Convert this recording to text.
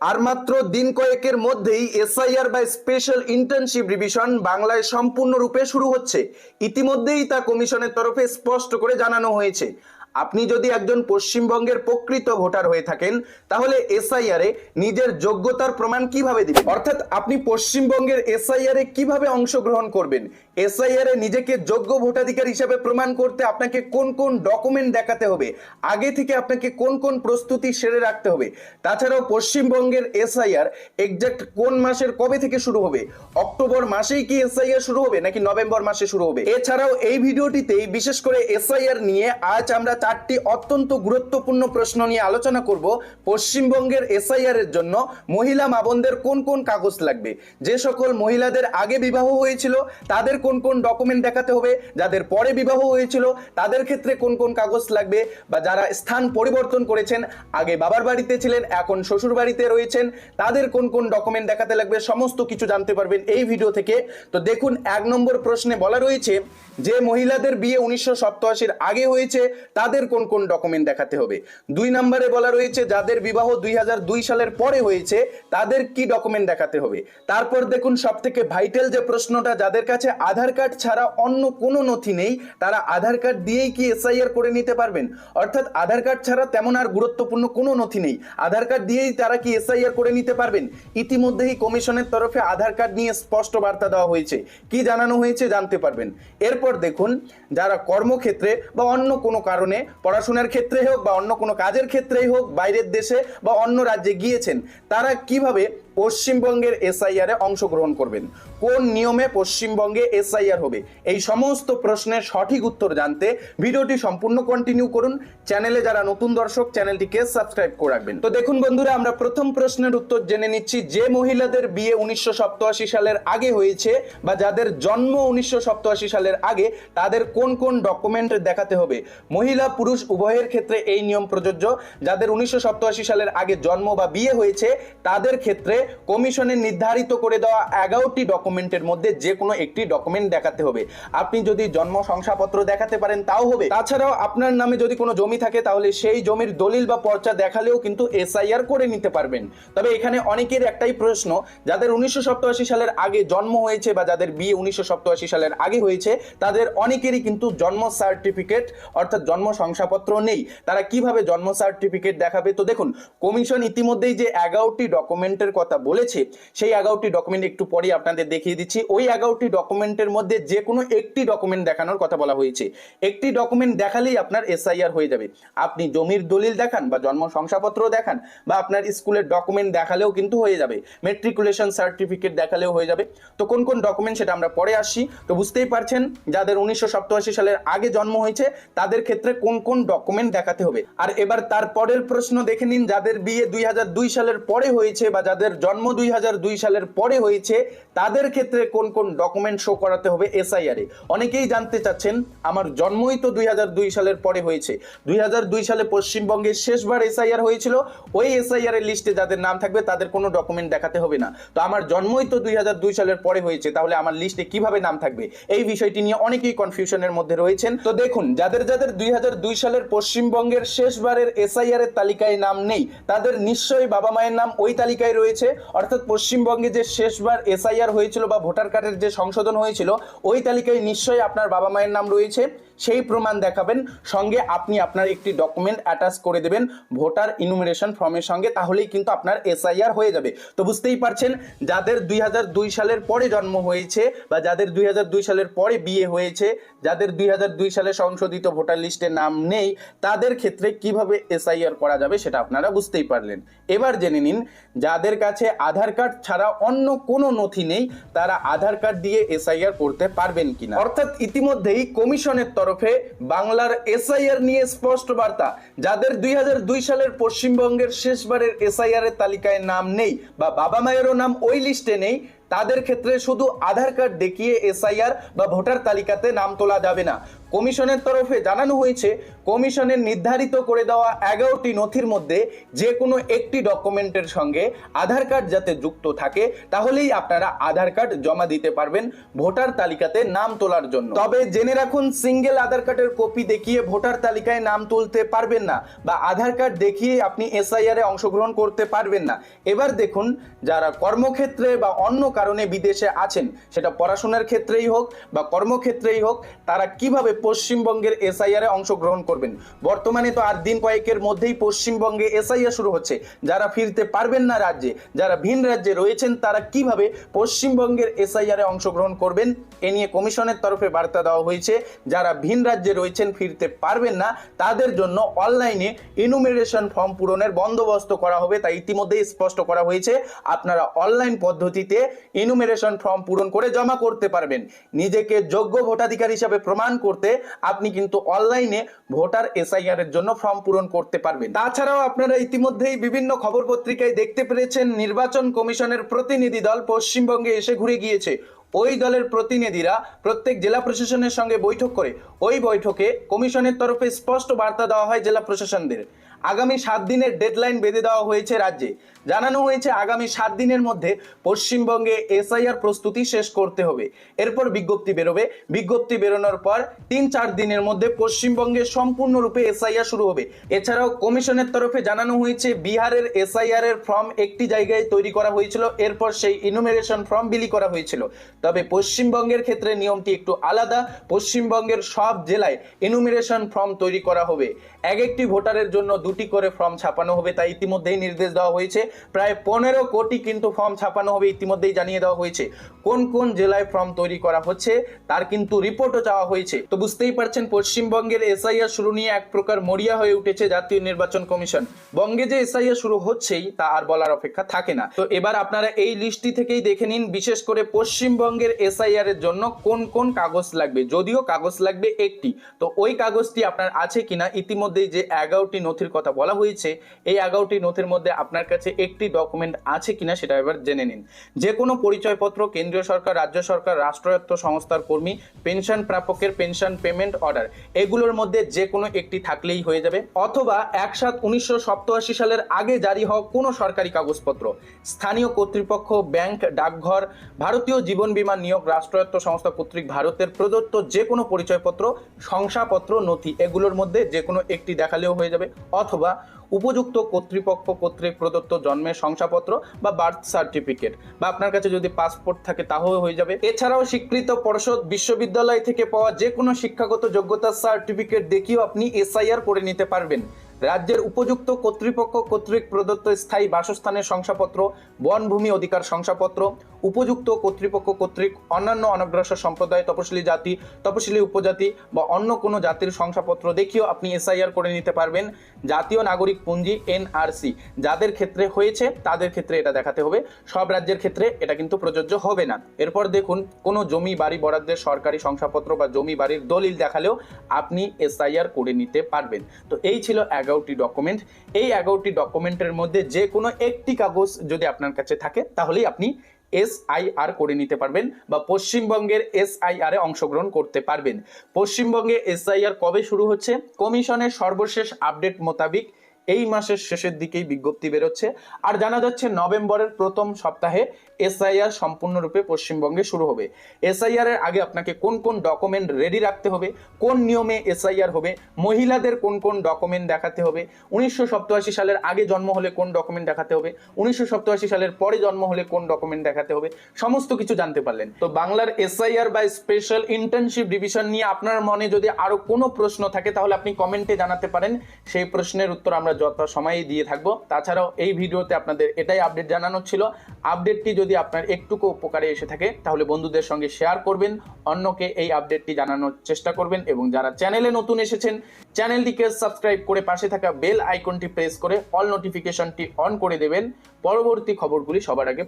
আর মাত্র দিন কয়েকের মধ্যেই এসআইআর বা স্পেশাল ইন্টার্নশিপ রিভিশন বাংলায় সম্পূর্ণরূপে শুরু হচ্ছে। ইতিমধ্যেই তা কমিশনের তরফে স্পষ্ট করে জানানো হয়েছে। আপনি যদি একজন পশ্চিমবঙ্গের প্রকৃত ভোটার হয়ে থাকেন, তাহলে এসআইআর নিজের যোগ্যতার প্রমাণ কীভাবে দিবেন? অর্থাৎ আপনি পশ্চিমবঙ্গের এসআইআর কীভাবে অংশগ্রহণ করবেন? এসআইআর নিজেকে যোগ্য ভোটাধিকার হিসেবে প্রমাণ করতে আপনাকে কোন কোন ডকুমেন্ট দেখাতে হবে? আগে থেকে আপনাকে কোন কোন প্রস্তুতি সেরে রাখতে হবে? তাছাড়াও পশ্চিমবঙ্গের এসআইআর এক্সাক্ট কোন মাসের কবে থেকে শুরু হবে? অক্টোবর মাসেই কি এসআইআর শুরু হবে, নাকি নভেম্বর মাসে শুরু হবে? এছাড়াও এই ভিডিওটিতেই বিশেষ করে এসআইআর নিয়ে আজ আমরা চারটি অত্যন্ত গুরুত্বপূর্ণ প্রশ্ন নিয়ে আলোচনা করব পশ্চিমবঙ্গের এসআইআর এর জন্য। মহিলা মা বোনদের কোন কোন কাগজ লাগবে? যে সকল মহিলাদের আগে বিবাহ হয়েছিল, তাদের কোন কোন ডকুমেন্ট দেখাতে হবে? যাদের পরে বিবাহ হয়েছিল, তাদের ক্ষেত্রে কোন কোন কাগজ লাগবে? বা যারা স্থান পরিবর্তন করেছেন, আগে বাবার বাড়িতে ছিলেন, এখন শ্বশুর বাড়িতে রয়েছেন, তাদের কোন কোন ডকুমেন্ট দেখাতে লাগবে? সমস্ত কিছু জানতে পারবেন এই ভিডিও থেকে। তো দেখুন, এক নম্বর প্রশ্নে বলা রয়েছে, যে মহিলাদের বিয়ে উনিশশো আগে হয়েছে, তাদের কোন কোন ডকুমেন্ট দেখাতে হবে? দুই নম্বরে বলা রয়েছে, যাদের বিবাহ দুই হাজার দুই সালের পরে হয়েছে, তাদের কি ডকুমেন্ট দেখাতে হবে? তারপর দেখুন সব থেকে ভাইটাল যে প্রশ্নটা, যাদের কাছে আধার কার্ড ছাড়া অন্য কোনো নথি নেই, তারা আধার কার্ড দিয়েই কি এসআইআর করে নিতে পারবেন? অর্থাৎ আধার কার্ড ছাড়া তেমন আর গুরুত্বপূর্ণ কোনো নথি নেই। আধার কার্ড দিয়েই তারা কি এসআইআর করে নিতে পারবেন? ইতিমধ্যেই কমিশনের তরফে আধার কার্ড নিয়ে স্পষ্ট বার্তা দেওয়া হয়েছে। কি জানানো হয়েছে জানতে পারবেন। এরপর দেখুন, যারা কর্মক্ষেত্রে বা অন্য কোনো কারণে পড়াশোনার ক্ষেত্রে হোক বা অন্য কোনো কাজের ক্ষেত্রেই হোক বাইরের দেশে বা অন্য রাজ্যে গিয়েছেন, তারা কীভাবে পশ্চিমবঙ্গের এসআইআর অংশগ্রহণ করবেন। কোন নিয়মে পশ্চিমবঙ্গে এসআইআর হবে? এই সমস্ত প্রশ্নের সঠিক উত্তর জানতে ভিডিওটি সম্পূর্ণ কন্টিনিউ করুন। চ্যানেলে যারা নতুন দর্শক, চ্যানেলটিকে সাবস্ক্রাইব করে রাখবেন। তো দেখুন বন্ধুরা, আমরা প্রথম প্রশ্নের উত্তর জেনে নিচ্ছি। যে মহিলাদের বিয়ে উনিশশো সালের আগে হয়েছে বা যাদের জন্ম উনিশশো সালের আগে, তাদের কোন কোন ডকুমেন্ট দেখাতে হবে? মহিলা, পুরুষ, উভয়ের ক্ষেত্রে এই নিয়ম প্রযোজ্য। যাদের উনিশশো সালের আগে জন্ম বা বিয়ে হয়েছে, তাদের ক্ষেত্রে কমিশনের নির্ধারিত করে দেওয়া এগারোটি ডকুমেন্টের মধ্যে যে কোনো একটি ডকুমেন্ট দেখাতে হবে। আপনি যদি জন্ম শংসাপত্র দেখাতে পারেন, তাও হবে। তাছাড়াও আপনার নামে যদি কোনো জমি থাকে, তাহলে সেই জমির দলিল বা পর্চা দেখালেও কিন্তু এসআইআর করে নিতে পারবেন। তবে এখানে অনেকের একটাই প্রশ্ন, যাদের উনিশশো সালের আগে জন্ম হয়েছে বা যাদের বিয়ে উনিশশো সালের আগে হয়েছে, তাদের অনেকেরই কিন্তু জন্ম সার্টিফিকেট অর্থাৎ জন্ম শংসাপত্র নেই। তারা কীভাবে জন্ম সার্টিফিকেট দেখাবে? তো দেখুন, কমিশন ইতিমধ্যেই যে এগারোটি ডকুমেন্টের কথা বলেছে, সেই এগারোটি ডকুমেন্ট একটু পরে আপনাদের দেখিয়ে দিচ্ছি। ওই এগারোটি ডকুমেন্টের মধ্যে যে কোনো একটি ডকুমেন্ট দেখানোর কথা বলা হয়েছে। একটি ডকুমেন্ট দেখালেই আপনার এসআইআর হয়ে যাবে। আপনি জমির দলিল দেখান বা জন্ম শংসাপত্র দেখান বা আপনার স্কুলের ডকুমেন্ট দেখালেও কিন্তু হয়ে যাবে। মেট্রিকুলেশন সার্টিফিকেট দেখালেও হয়ে যাবে। তো কোন কোন ডকুমেন্ট সেটা আমরা পরে আসছি। তো বুঝতেই পারছেন, যাদের উনিশশো সালের আগে জন্ম হয়েছে, তাদের ক্ষেত্রে কোন কোন ডকুমেন্ট দেখাতে হবে। আর এবার তারপরের প্রশ্ন দেখে নিন, যাদের বিয়ে দুই হাজার দুই সালের পরে হয়েছে বা যাদের জন্ম দুই হাজার দুই সালের পরে হয়েছে, তাদের ক্ষেত্রে কোন কোন ডকুমেন্ট শো করাতে হবে এসআইআর অনেকেই জানতে চাচ্ছেন, আমার জন্মই তো দুই হাজার দুই সালের পরে হয়েছে। দুই হাজার দুই সালে পশ্চিমবঙ্গে শেষবার এসআইআর হয়েছিল, ওই এসআইআর এর লিস্টে যাদের নাম থাকবে, তাদের কোনো ডকুমেন্ট দেখাতে হবে না। তো আমার জন্মই তো দুই হাজার দুই সালের পরে হয়েছে, তাহলে আমার লিস্টে কীভাবে নাম থাকবে? এই বিষয়টি নিয়ে অনেকেই কনফিউশনের মধ্যে রয়েছেন। তো দেখুন, যাদের যাদের দুই হাজার দুই সালের পশ্চিমবঙ্গের শেষবারের এসআইআর এর তালিকায় নাম নেই, তাদের নিশ্চয়ই বাবা মায়ের নাম ওই তালিকায় রয়েছে। অর্থাৎ পশ্চিমবঙ্গে যে শেষবার এসআইআর হয়েছিল বা ভোটার কার্ডের যে সংশোধন হয়েছিল, ওই তালিকায় নিশ্চয়ই আপনার বাবা মায়ের নাম রয়েছে। সেই প্রমাণ দেখাবেন। সঙ্গে আপনি আপনার একটি ডকুমেন্ট অ্যাটাচ করে দেবেন ভোটার ইনুমিনেশন ফর্মের সঙ্গে, তাহলেই কিন্তু আপনার এসআইআর হয়ে যাবে। তো বুঝতেই পারছেন, যাদের দুই হাজার দুই সালের পরে জন্ম হয়েছে বা যাদের দুই হাজার দুই সালের পরে বিয়ে হয়েছে, যাদের দুই হাজার দুই সালে সংশোধিত ভোটার লিস্টে নাম নেই, তাদের ক্ষেত্রে কীভাবে এসআইআর করা যাবে সেটা আপনারা বুঝতেই পারলেন। এবার জেনে নিন, যাদের কাছে আধার কার্ড ছাড়া অন্য কোনো নথি নেই, তারা আধার কার্ড দিয়ে এসআইআর করতে পারবেন কিনা। অর্থাৎ ইতিমধ্যেই কমিশনের তরফে বাংলার এসআইআর নিয়ে স্পষ্ট বার্তা। যাদের দুই হাজার দুই সালের পশ্চিমবঙ্গের শেষবারের এসআইআর এর তালিকায় নাম নেই বা বাবা মায়েরও নাম ওই লিস্টে নেই তাদের ক্ষেত্রে শুধু আধার কার্ড দেখিয়ে এসআইআর বা ভোটার তালিকাতে নাম তোলা যাবে না। কমিশনের তরফে জানানো হয়েছে, কমিশনের নির্ধারিত করে দেওয়া এগারোটি নথির মধ্যে যে কোনো একটি ডকুমেন্টের সঙ্গে আধার কার্ড যাতে যুক্ত থাকে, তাহলেই আপনারা আধার কার্ড জমা দিতে পারবেন ভোটার তালিকাতে নাম তোলার জন্য। তবে জেনে রাখুন, সিঙ্গেল আধার কার্ডের কপি দেখিয়ে ভোটার তালিকায় নাম তুলতে পারবেন না বা আধার কার্ড দেখিয়ে আপনি এসআইআর অংশগ্রহণ করতে পারবেন না। এবার দেখুন, যারা কর্মক্ষেত্রে বা অন্য কারণে বিদেশে আছেন, সেটা পড়াশোনার ক্ষেত্রেই হোক বা কর্মক্ষেত্রেই হোক, তারা কীভাবে পশ্চিমবঙ্গের এসআইআরে অংশগ্রহণ করবেন? বর্তমানে তো আর দিন কয়েকের মধ্যেই পশ্চিমবঙ্গে এসআইআর শুরু হচ্ছে। যারা ফিরতে পারবেন না রাজ্যে, যারা ভিন রাজ্যে রয়েছেন, তারা কীভাবে পশ্চিমবঙ্গের এসআইআরে অংশগ্রহণ করবেন? এ নিয়ে কমিশনের তরফে বার্তা দেওয়া হয়েছে। যারা ভিন রাজ্যে রয়েছেন, ফিরতে পারবেন না, তাদের জন্য অনলাইনে ইনুমিরেশন ফর্ম পূরণের বন্দোবস্ত করা হবে তাই ইতিমধ্যেই স্পষ্ট করা হয়েছে। আপনারা অনলাইন পদ্ধতিতে ইনুমিরেশন ফর্ম পূরণ করে জমা করতে পারবেন। নিজেকে যোগ্য ভোটাধিকার হিসাবে প্রমাণ করতে আপনি কিন্তু অনলাইনে ভোটার এসআইআর এর জন্য ফর্ম পূরণ করতে পারবেন। তাছাড়াও আপনারা ইতিমধ্যেই বিভিন্ন খবর পত্রিকায় দেখতে পেরেছেন, নির্বাচন কমিশনের প্রতিনিধি দল পশ্চিমবঙ্গে এসে ঘুরে গিয়েছে। ওই দলের প্রতিনিধিরা প্রত্যেক জেলা প্রশাসনের সঙ্গে বৈঠক করে। ওই বৈঠকে কমিশনের তরফে স্পষ্ট বার্তা দেওয়া হয় জেলা প্রশাসনদের। আগামী সাত দিনের ডেডলাইন বেঁধে দেওয়া হয়েছে রাজ্যে। জানানো হয়েছে আগামী সাত দিনের মধ্যে পশ্চিমবঙ্গে এসআইআর প্রস্তুতি শেষ করতে হবে। এরপর বিজ্ঞপ্তি বেরোবে। বিজ্ঞপ্তি বেরোনোর পর তিন চার দিনের মধ্যে পশ্চিমবঙ্গে সম্পূর্ণরূপে এসআইআর শুরু হবে। এছাড়াও কমিশনের তরফে জানানো হয়েছে, বিহারের এসআইআর এর ফর্ম একটি জায়গায় তৈরি করা হয়েছিল। এরপর সেই ইনুমেরেশন ফর্ম বিলি করা হয়েছিল। তবে পশ্চিমবঙ্গের ক্ষেত্রে নিয়মটি একটু আলাদা। পশ্চিমবঙ্গের সব জেলায় ইনুমিরেশন ফর্ম তৈরি করা হবে। এক একটি ভোটারের জন্য দুটি করে ফর্ম ছাপানো হবে, তাই ইতিমধ্যেই নির্দেশ দেওয়া হয়েছে। প্রায় পনেরো কোটি কিন্তু ফর্ম ছাপানো হবে, ইতিমধ্যেই জানিয়ে দেওয়া হয়েছে। কোন কোন জেলায় ফর্ম তৈরি করা হচ্ছে, তার কিন্তু রিপোর্টও চাওয়া হয়েছে। তো বুঝতেই পারছেন, পশ্চিমবঙ্গের এসআইআর শুরু নিয়ে এক প্রকার মরিয়া হয়ে উঠেছে জাতীয় নির্বাচন কমিশন। বঙ্গে যে এসআইআর শুরু হচ্ছেই, তা আর বলার অপেক্ষা থাকে না। তো এবার আপনারা এই লিস্টটি থেকেই দেখে নিন, বিশেষ করে পশ্চিমবঙ্গের এসআইআর এর জন্য কোন কোন কাগজ লাগবে। যদিও কাগজ লাগবে একটি, তো ওই কাগজটি আপনার আছে কিনা, ইতিমধ্যেই যে এগারোটি নথির কথা বলা হয়েছে, এই এগারোটি নথির মধ্যে আপনার কাছে একটি ডকুমেন্ট আছে কিনা সেটা এবার জেনে নিন। যে কোনো পরিচয়পত্র কেন্দ্রীয় সরকার, রাজ্য সরকার, রাষ্ট্রায়ত্ত সংস্থার কর্মী, পেনশন প্রাপকের পেনশন পেমেন্ট অর্ডার, এগুলোর মধ্যে যে কোনো একটি থাকলেই হয়ে যাবে। অথবা এক সাত উনিশশো সালের আগে জারি হওয়া কোনো সরকারি কাগজপত্র। স্থানীয় কর্তৃপক্ষ, ব্যাংক, ডাকঘর, ভারতীয় জীবন বীমা নিয়োগ, রাষ্ট্রায়ত্ত সংস্থা কর্তৃক ভারতের প্রদত্ত যে কোনো পরিচয়পত্র, শংসাপত্র, নথি, এগুলোর মধ্যে যে কোনো একটি দেখালেও হয়ে যাবে। অথবা উপযুক্ত কর্তৃপক্ষ কর্তৃক প্রদত্ত জন্মের শংসাপত্র বা বার্থ সার্টিফিকেট বা আপনার কাছে যদি পাসপোর্ট থাকে তাহলে হয়ে যাবে। এছাড়াও স্বীকৃত পর্ষদ বিশ্ববিদ্যালয় থেকে পাওয়া যে কোনো শিক্ষাগত যোগ্যতা সার্টিফিকেট দেখিয়েও আপনি এসআইআর করে নিতে পারবেন। রাজ্যের উপযুক্ত কর্তৃপক্ষ কর্তৃক প্রদত্ত স্থায়ী বাসস্থানের শংসাপত্র, বনভূমি অধিকার শংসাপত্র, উপযুক্ত কর্তৃপক্ষ কর্তৃক অন্যান্য অনগ্রসর সম্প্রদায়, তপশিলি জাতি, তপশিলি উপজাতি বা অন্য কোনো জাতির শংসাপত্র দেখিয়েও আপনি এসআইআর করে নিতে পারবেন। জাতীয় নাগরিক পুঞ্জি এনআরসি। যাদের ক্ষেত্রে হয়েছে, তাদের ক্ষেত্রে এটা দেখাতে হবে। সব রাজ্যের ক্ষেত্রে এটা কিন্তু প্রযোজ্য হবে না। এরপর দেখুন, কোনো জমি বাড়ি বরাদ্দের সরকারি শংসাপত্র বা জমি বাড়ির দলিল দেখালেও আপনি এসআইআর করে নিতে পারবেন। তো এই ছিল এগারোটি ডকুমেন্ট এই এগারোটি ডকুমেন্টের মধ্যে যে কোনো একটি কাগজ যদি আপনার কাছে থাকে, তাহলেই আপনি এসআইআর করে নিতে পারবেন বা পশ্চিমবঙ্গের এসআইআর এ অংশগ্রহণ করতে পারবেন। পশ্চিমবঙ্গে এসআইআর কবে শুরু হচ্ছে? কমিশনের সর্বশেষ আপডেট মোতাবিক এই মাসের শেষের দিকেই বিজ্ঞপ্তি বেরোচ্ছে। আর জানা যাচ্ছে, নভেম্বরের প্রথম সপ্তাহে এসআইআর সম্পূর্ণরূপে পশ্চিমবঙ্গে শুরু হবে। এসআইআর এর আগে আপনাকে কোন কোন ডকুমেন্ট রেডি রাখতে হবে, কোন নিয়মে এসআইআর হবে, মহিলাদের কোন কোন ডকুমেন্ট দেখাতে হবে, উনিশশো সালের আগে জন্ম হলে কোন ডকুমেন্ট দেখাতে হবে, উনিশশো সালের পরে জন্ম হলে কোন ডকুমেন্ট দেখাতে হবে, সমস্ত কিছু জানতে পারলেন। তো বাংলার এসআইআর বা স্পেশাল ইন্টার্নশিপ ডিভিশন নিয়ে আপনার মনে যদি আরও কোনো প্রশ্ন থাকে, তাহলে আপনি কমেন্টে জানাতে পারেন। সেই প্রশ্নের উত্তর আমরা যত সময়ই দিয়ে থাকব। তাছাড়াও এই ভিডিওতে আপনাদের এটাই আপডেট জানানো ছিল। আপডেটটি যদি আপনার একটুকু উপকারে এসে থাকে, তাহলে বন্ধুদের সঙ্গে শেয়ার করবেন, অন্যকে এই আপডেটটি জানানোর চেষ্টা করবেন এবং যারা চ্যানেলে নতুন এসেছেন চ্যানেলটিকে সাবস্ক্রাইব করে পাশে থাকা বেল আইকনটি প্রেস করে অল নোটিফিকেশনটি অন করে দেবেন। পরবর্তী খবরগুলি সবার আগে